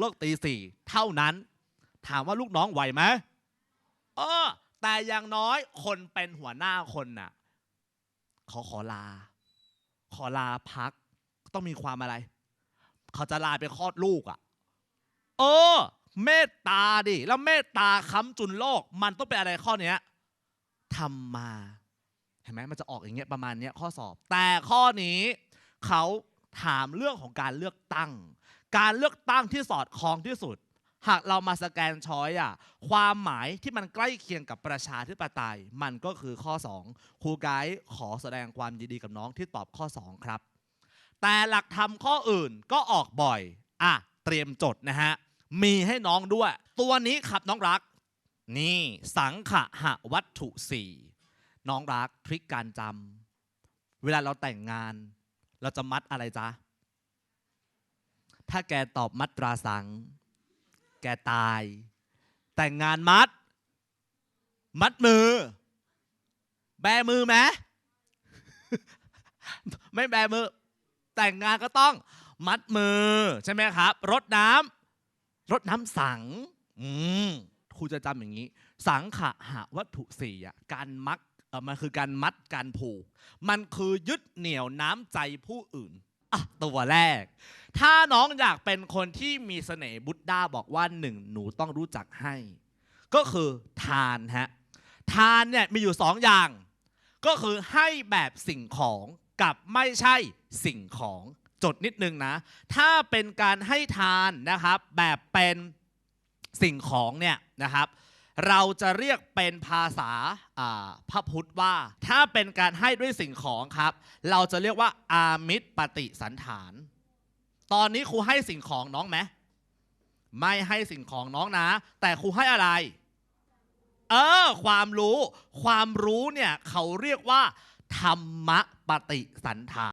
เลิกตีสี่เท่านั้น ถามว่าลูกน้องไหวไหมเออแต่อย่างน้อยคนเป็นหัวหน้าคนน่ะขอขอลา ขอลาพัก ต้องมีความอะไร เขาจะลาไปคลอดลูกอะ่ะ เออ เมตตาดิ แล้วเมตตาค้ำจุนโลก มันต้องเป็นอะไรข้อเนี้ยทำมา เห็นไหมมันจะออกอย่างเงี้ยประมาณเนี้ยข้อสอบ แต่ข้อนี้ เขา ถามเรื่องของการเลือกตั้ง การเลือกตั้งที่สอดคล้องที่สุด หากเรามาสแกนช้อยอะความหมายที่มันใกล้เคียงกับประชาธิปไตย มันก็คือข้อ 2 ครูไกด์ขอแสดงความยินดีกับน้องที่ตอบข้อ 2 ครับ แต่หลักธรรมข้ออื่นก็ออกบ่อยอะเตรียมจดนะฮะมีให้น้องด้วย ตัวนี้ครับน้องรัก นี่ สังขะหะวัตถุสี่น้องรักทริคการจำเวลาเราแต่งงาน เราจะมัดอะไรจ๊ะ ถ้าแกตอบมัดตราสัง แกตาย แต่งงานมัด มัดมือ แบมือไหมไม่แบมือ แต่งงานก็ต้องมัดมือ ใช่ไหมครับรดน้ำรดน้ำสัง อืมครูจะจำอย่างนี้ สังขะหาวัตถุสี่อะการมัด มันคือการมัดการผูก มันคือยึดเหนี่ยวน้ำใจผู้อื่นอะตัวแรก ถ้าน้องอยากเป็นคนที่มีเสน่ห์บุตด้าบอกว่าหนึ่งหนูต้องรู้จักให้ ก็คือทานฮะทานเนี่ยมีอยู่สองอย่าง ก็คือให้แบบสิ่งของกับไม่ใช่สิ่งของจดนิดนึงนะ ถ้าเป็นการให้ทานนะครับแบบเป็นสิ่งของเนี่ยนะครับ เราจะเรียกเป็นภาษาพระพุทธว่า ถ้าเป็นการให้ด้วยสิ่งของครับ เราจะเรียกว่าอามิตรปฏิสันฐาน ตอนนี้ครูให้สิ่งของน้องไหมไม่ให้สิ่งของน้องนะ แต่ครูให้อะไร เออ ความรู้ ความรู้เนี่ยเขาเรียกว่า ธรรมปฏิสันฐาน